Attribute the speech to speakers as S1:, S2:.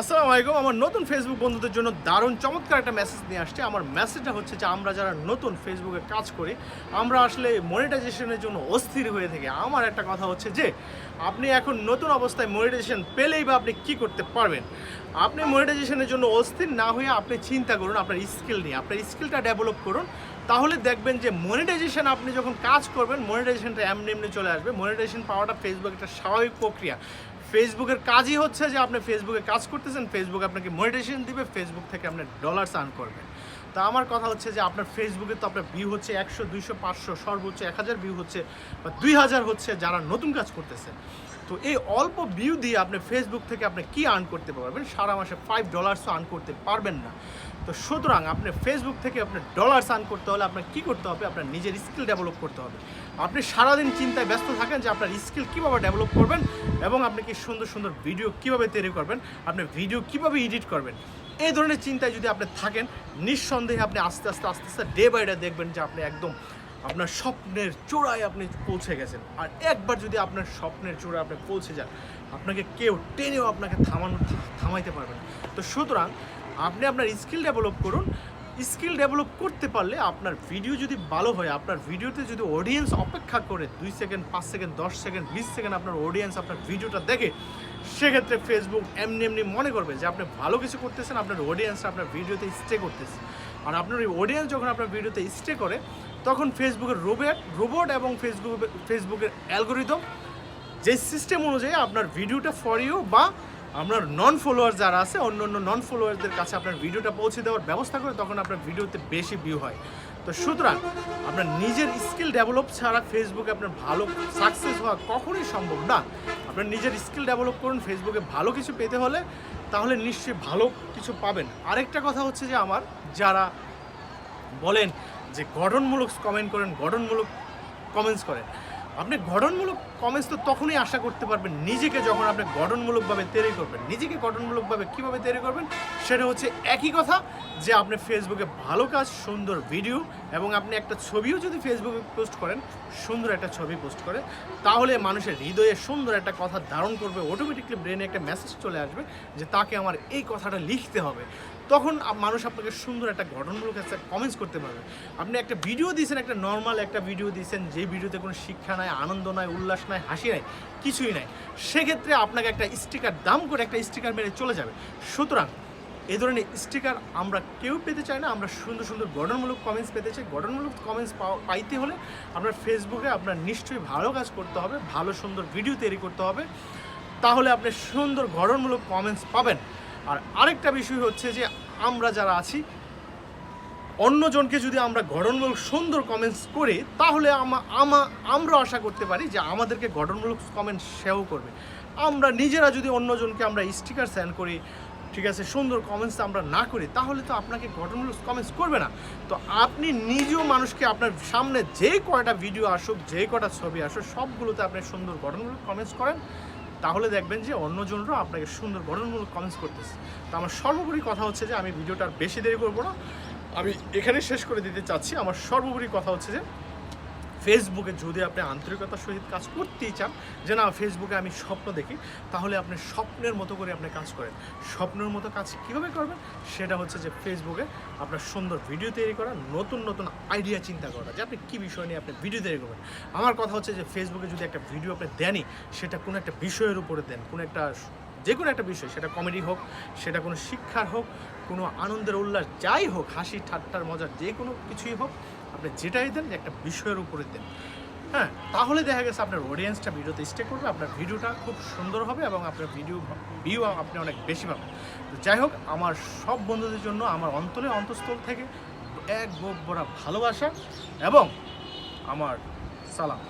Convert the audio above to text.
S1: আসসালামু আলাইকুম। আমার নতুন ফেসবুক বন্ধুদের জন্য দারুণ চমৎকার একটা মেসেজ নিয়ে আসছে। আমার মেসেজটা হচ্ছে যে, আমরা যারা নতুন ফেসবুকে কাজ করি, আমরা আসলে মনিটাইজেশনের জন্য অস্থির হয়ে থাকি। আমার একটা কথা হচ্ছে যে, আপনি এখন নতুন অবস্থায় মনিটাইজেশন পেলেই বা আপনি কি করতে পারবেন? আপনি মনিটাইজেশনের জন্য অস্থির না হয়ে আপনি চিন্তা করুন, আপনার স্কিল নিয়ে। আপনার স্কিলটা ডেভেলপ করুন। তাহলে দেখবেন যে মনিটাইজেশন আপনি যখন কাজ করবেন মনিটাইজেশনটা এমনি এমনি চলে আসবে। মনিটাইজেশন পাওয়াটা ফেসবুক একটা স্বাভাবিক প্রক্রিয়া। ফেসবুকের কাজই হচ্ছে যে আপনি ফেসবুকে কাজ করতেছেন ফেসবুক আপনাকে মনিটাইজেশন দিবে ফেসবুক থেকে আপনি ডলার্স আর্ন করবেন। তা আমার কথা হচ্ছে যে আপনার ফেসবুকে তো আপনার ভিউ হচ্ছে একশো, দুইশো, পাঁচশো, সর্বোচ্চ এক হাজার ভিউ হচ্ছে বা দুই হাজার হচ্ছে যারা নতুন কাজ করতেছে। তো এই অল্প ভিউ দিয়ে আপনি ফেসবুক থেকে আপনি কি আর্ন করতে পারবেন? সারা মাসে ফাইভ ডলার্সও আর্ন করতে পারবেন না। তো সুতরাং আপনি ফেসবুক থেকে আপনার ডলার্স আর্ন করতে হলে আপনার কি করতে হবে? আপনার নিজের স্কিল ডেভেলপ করতে হবে। আপনি সারাদিন চিন্তায় ব্যস্ত থাকেন যে আপনার স্কিল কীভাবে ডেভেলপ করবেন এবং আপনি কি সুন্দর সুন্দর ভিডিও কীভাবে তৈরি করবেন? আপনি ভিডিও কীভাবে এডিট করবেন? এই ধরনের চিন্তায় যদি আপনি থাকেন, নিঃসন্দেহে আপনি আস্তে আস্তে আস্তে আস্তে ডে বাই ডে দেখবেন যে আপনি একদম আপনার স্বপ্নের চূড়ায় আপনি পৌঁছে গেছেন। আর একবার যদি আপনার স্বপ্নের চূড়ায় আপনি পৌঁছে যান, আপনাকে কেউ টেনেও আপনাকে থামানো, থামাইতে পারবে না। তো সুতরাং আপনি আপনার স্কিল ডেভেলপ করুন। স্কিল ডেভেলপ করতে পারলে আপনার ভিডিও যদি ভালো হয়, আপনার ভিডিওতে যদি অডিয়েন্স অপেক্ষা করে দুই সেকেন্ড, পাঁচ সেকেন্ড, দশ সেকেন্ড, বিশ সেকেন্ড আপনার অডিয়েন্স আপনার ভিডিওটা দেখে, সেক্ষেত্রে ফেসবুক এমনি এমনি মনে করবে যে আপনি ভালো কিছু করতেছেন, আপনার অডিয়েন্স আপনার ভিডিওতে স্টে করতেছে। আর আপনার ওই অডিয়েন্স যখন আপনার ভিডিওতে স্টে করে, তখন ফেসবুকের রোবট রোবট এবং ফেসবুক ফেসবুকের অ্যালগোরিদম যে সিস্টেম অনুযায়ী আপনার ভিডিওটা ফর ইউ বা আপনার নন ফলোয়ার যারা আছে, অন্য অন্য নন ফলোয়ারদের কাছে আপনার ভিডিওটা পৌঁছে দেওয়ার ব্যবস্থা করে তখন আপনার ভিডিওতে বেশি ভিউ হয়। তো সুতরাং, আপনার নিজের স্কিল ডেভেলপ ছাড়া ফেসবুকে আপনার ভালো সাকসেস হওয়া কখনোই সম্ভব না। আপনার নিজের স্কিল ডেভেলপ করুন ফেসবুকে ভালো কিছু পেতে হলে তাহলে নিশ্চয়ই ভালো কিছু পাবেন। আরেকটা কথা হচ্ছে যে আমার যারা বলেন যে গঠনমূলক কমেন্ট করেন, গঠনমূলক কমেন্টস করেন আপনি গঠনমূলক কমেন্টস তো তখনই আশা করতে পারবেন, নিজেকে যখন আপনি গঠনমূলকভাবে তৈরি করবেন, নিজেকে গঠনমূলকভাবে কীভাবে তৈরি করবেন, সেটা হচ্ছে একই কথা যে আপনি ফেসবুকে ভালো কাজ, সুন্দর ভিডিও এবং আপনি একটা ছবিও যদি ফেসবুকে পোস্ট করেন, সুন্দর একটা ছবি পোস্ট করে, তাহলে মানুষের হৃদয়ে সুন্দর একটা কথা ধারণ করবে অটোমেটিকলি ব্রেনে একটা মেসেজ চলে আসবে যে তাকে আমার এই কথাটা লিখতে হবে। তখন মানুষ আপনাকে সুন্দর একটা গঠনমূলক একটা কমেন্টস করতে পারবে। আপনি একটা ভিডিও দিয়েছেন, একটা নর্মাল একটা ভিডিও দিয়েছেন, যে ভিডিওতে কোনো শিক্ষা নাই, আনন্দ নাই, উল্লাস নাই, হাসি নাই, কিছুই নাই। সেক্ষেত্রে আপনাকে একটা স্টিকার দাম করে একটা স্টিকার মেরে চলে যাবে। সুতরাং এই ধরনের স্টিকার আমরা কেউ পেতে চাই না। আমরা সুন্দর সুন্দর গঠনমূলক কমেন্টস পেতে চাই। গঠনমূলক কমেন্টস পাইতে হলে আপনার ফেসবুকে আপনার নিশ্চয়ই ভালো কাজ করতে হবে, ভালো সুন্দর ভিডিও তৈরি করতে হবে। তাহলে আপনি সুন্দর গঠনমূলক কমেন্টস পাবেন। আর আরেকটা বিষয় হচ্ছে যে আমরা যারা আছি, অন্যজনকে যদি আমরা গঠনমূলক সুন্দর কমেন্টস করি, তাহলে আমা আমা আমরা আশা করতে পারি যে আমাদেরকে গঠনমূলক কমেন্ট সেও করবে। আমরা নিজেরা যদি অন্যজনকে আমরা স্টিকার সেন্ড করি, ঠিক আছে, সুন্দর কমেন্টস আমরা না করি, তাহলে তো আপনাকে গঠনমূলক কমেন্টস করবে না। তো আপনি নিজেও মানুষকে আপনার সামনে যে কয়টা ভিডিও আসুক, যে কটা ছবি আসুক, সবগুলোতে আপনি সুন্দর গঠনমূলক কমেন্টস করেন। তাহলে দেখবেন যে অন্যজনরাও আপনাকে সুন্দর গঠনমূলক কমেন্টস করতেছে। তো আমার সর্বোপরি কথা হচ্ছে যে, আমি ভিডিওটা বেশি দেরি করব না। আমি এখানে শেষ করে দিতে চাচ্ছি। আমার সর্বোপরি কথা হচ্ছে যে ফেসবুকে যদি আপনি আন্তরিকতার সহিত কাজ করতেই চান যে না ফেসবুকে আমি স্বপ্ন দেখি, তাহলে আপনি স্বপ্নের মতো করে আপনি কাজ করেন। স্বপ্নের মতো কাজ কীভাবে করবেন? সেটা হচ্ছে যে ফেসবুকে আপনার সুন্দর ভিডিও তৈরি করা, নতুন নতুন আইডিয়া চিন্তা করা যে আপনি কী বিষয় নিয়ে আপনি ভিডিও তৈরি করবেন। আমার কথা হচ্ছে যে ফেসবুকে যদি একটা ভিডিও আপনি দেনই, সেটা কোনো একটা বিষয়ের উপরে দেন, কোনো একটা যে কোনো একটা বিষয়, সেটা কমেডি হোক, সেটা কোনো শিক্ষার হোক, কোনো আনন্দের উল্লাস যাই হোক, হাসি, ঠাট্টার মজার যে কোনো কিছুই হোক আপনি যেটাই দেন, একটা বিষয়ের উপরে দেন। হ্যাঁ তাহলে দেখা গেছে আপনার অডিয়েন্সটা ভিডিওতে স্টে করবে, আপনার ভিডিওটা খুব সুন্দর হবে এবং আপনার ভিডিও ভিউ আপনি অনেক বেশি পাবেন। তো যাই হোক, আমার সব বন্ধুদের জন্য, আমার অন্তরে অন্তঃস্থল থেকে এক গোপ বড়া ভালোবাসা এবং আমার সালাম।